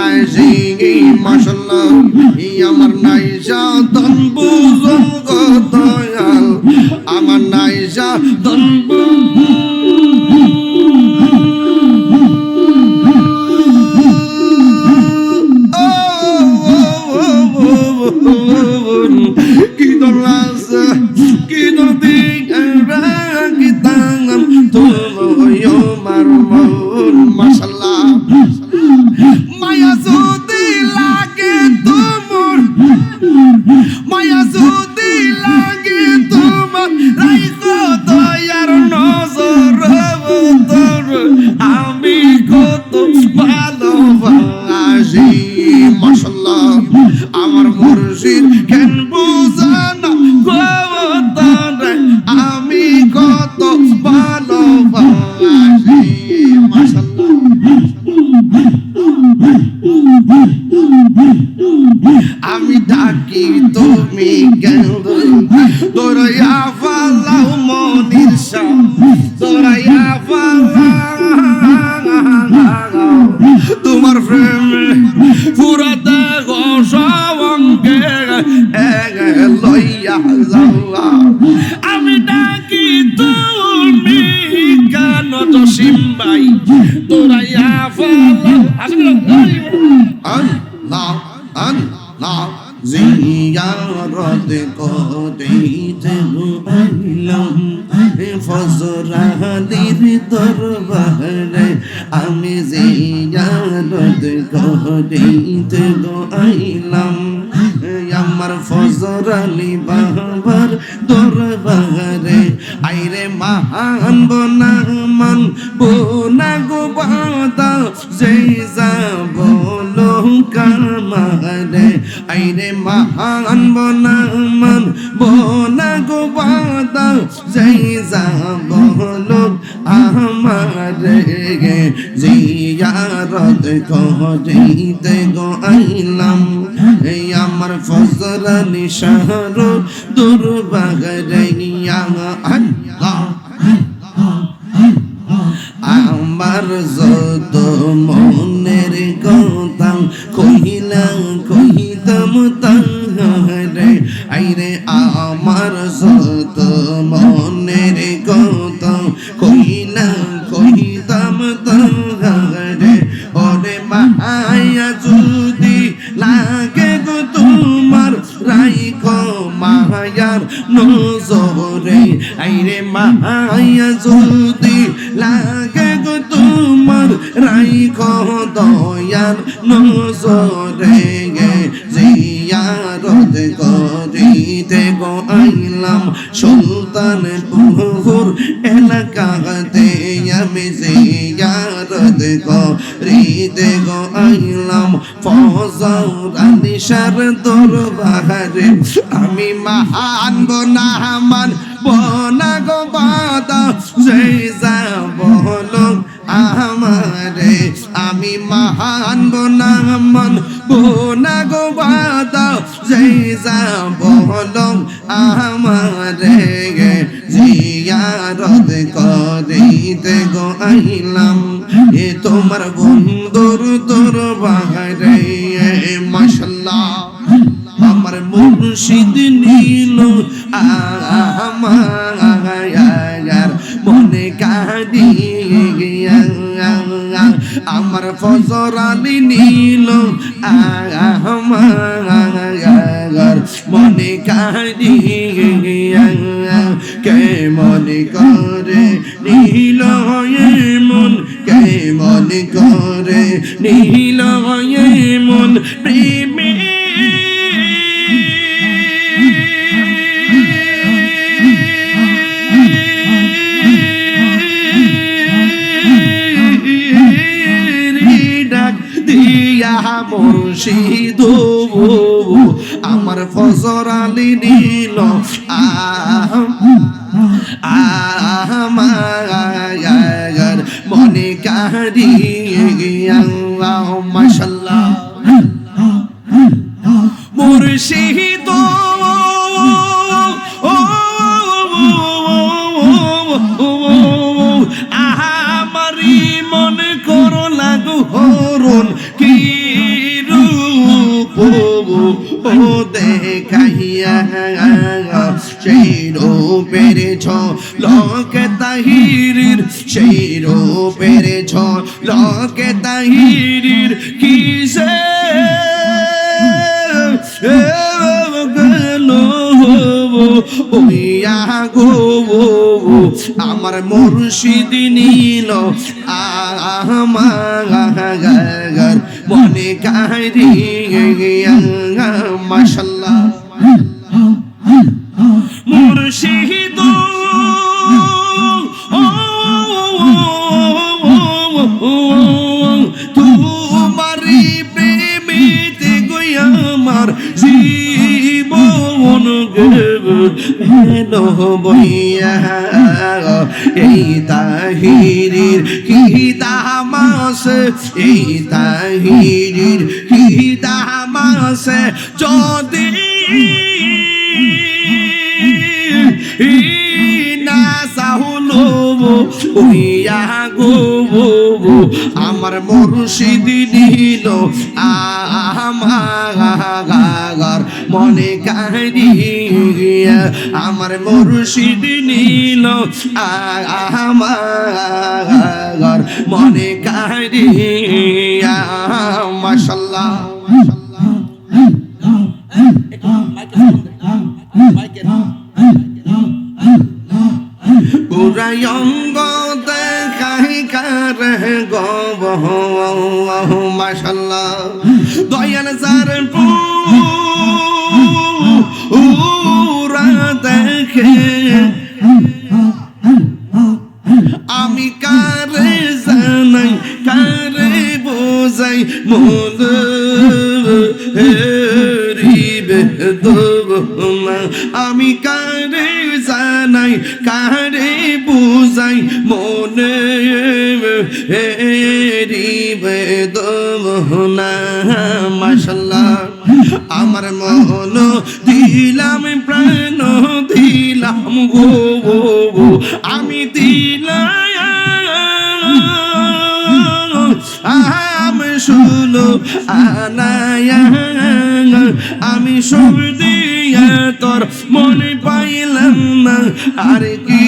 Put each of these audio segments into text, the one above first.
ভালোবাসি মাসাল্লাহ এই আমার নাইসা বুঝল গো দয়াল। আমার নাইসা কি লইয়া যাওয়া আমি ডাকি তুমি কেন জসিম ভাই তোরাইয়া ফালাও আসলে আল্লাহ আল্লাহ জিয়ারত করিতে আইলাম ফজরালির দরবারে আমি জিয়ারত করিতে আইলাম। আমার ফজরালি বাবার দরবারে। আইরে মহান বনা মান বোনা গো বাদা, যেই যাব কামারে। আইরে মহান বনা মান বোনা গো বাদা, যেই যাব আমারে গে জিয়ারত করিতে গো আইলাম এই আমার ফজরানি শহর দুর্বাগরে আল্লাহ আমার যত মনের কথা কহিলা, কহিতাম তাহারে। আইরে, আমার যত মনের জিয়ারত গো আইলাম সুলতান পুহুর এলাকাতে। আমি জিয়ারত করিতে গো আইলাম ফজর আনিসার দরবারে। আমি মহান বনা মান বনা গো বাদা সেই যাব আমারে। আমি মহান বনা মান বনা গো বাদা যাব আমারে গে। জিয়ারত করিতে গো আইলাম। এ তোমার বন্ধুর তোর বাহারে মাশাল্লাহ। আমার মুর্শিদ নীল আমার মনে কাঁদি আমার ফজরালি নীল আমার মনে কাঁদি কে মনে করে নীল মন? কে মনে করে নীল মন? প্রেমী মুর্শিদ আমার ফজর আলী নীল আমার মনে কারিয়ে মাশাল্লাহ লোকে তাহিরির কিসে? আমার মুর্শিদ নীল আমার মনে কারি মাশাল্লাহ। মুর্শিদ এই তাহিরির কি দামাস এই তাহিরির কি দামাস যদি না সাহুলো ওইয়া গো আমার মুর্শিদ নিল আমার মনে কারিয়া আমার মুর্শিদ নিল। আমার মনে কারিয়া মাশাল্লাহ উরায়ঙ্গ দেখাই কার মাশাল্লাহ। দয়াল সার পুরা দেখে আমি কারে জানাই, কারে বোঝাই, মন রিবে দোনা আমি কারে জানাই, কারে বোঝাই, মনে রিবে দোনা মাশাল্লাহ, আমার মন দিলাম, প্রাণ দিলাম, গো গো আমি দিলাম শুনো আনায়া আমি সব দিয়া তোর মনে পাইলাম না। আর কি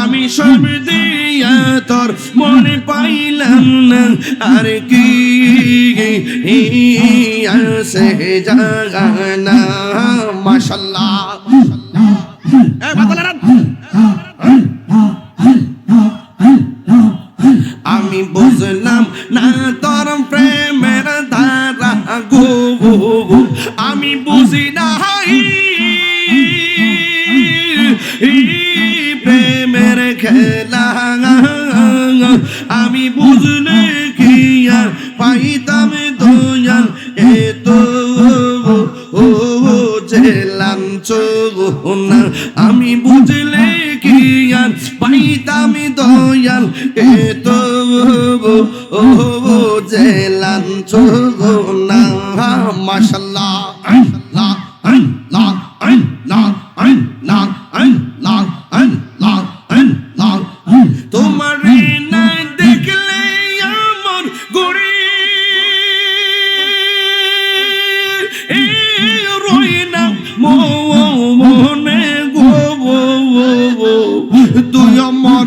আমি সব দিয়া তোর মনে পাইলাম না। আর কি সে জানা মাশাল্লাহ। এ না আমি বুঝলে কি আর পাইতাম দয়াল? এ তো ও জেলান জেলাম না মাশাল্লাহ।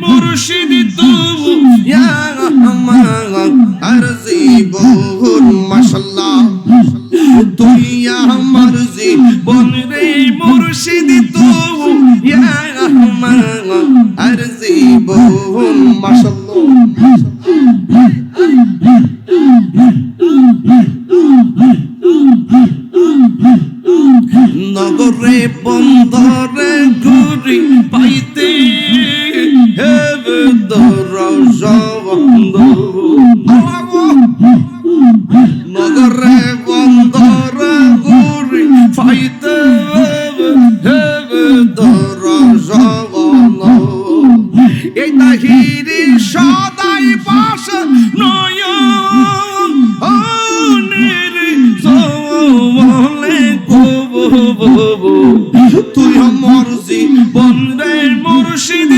মুর্শিদ তবু আমার জীবন মাশাল্লাহ তুই আমার জীবন রে মুর্শিদ তবু আমার জীবন মাশাল্লাহ নগরে বন্দরে ঘুরি পাইতে মগরে বন্ধর গুড়ি ফাইতে হেবে দর জগন এই তাহিরি সদাই পাশ নয় তুই আমার জীবন রে মুর্শিদ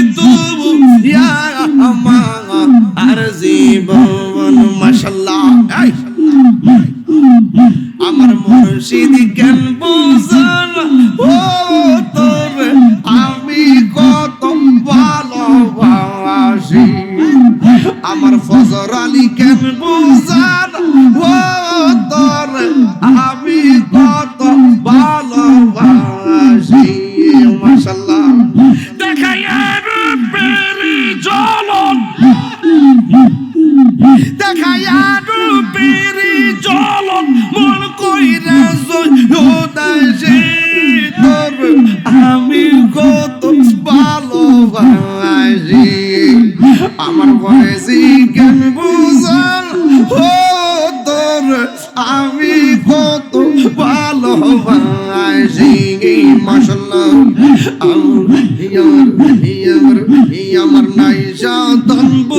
নজর আলীকে বুঝান ও তোর চাঁদম্ব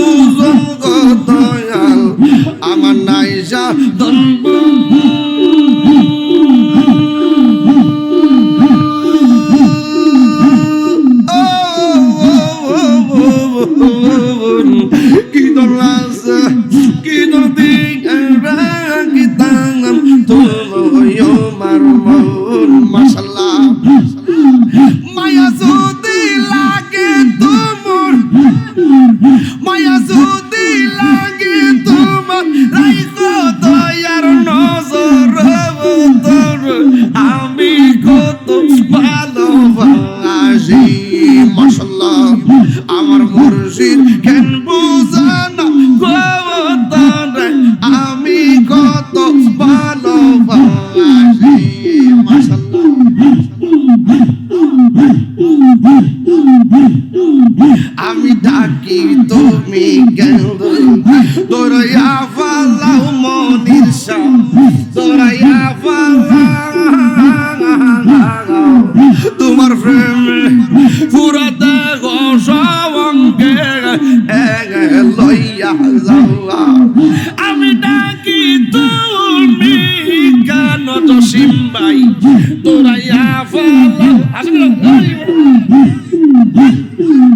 Doroiava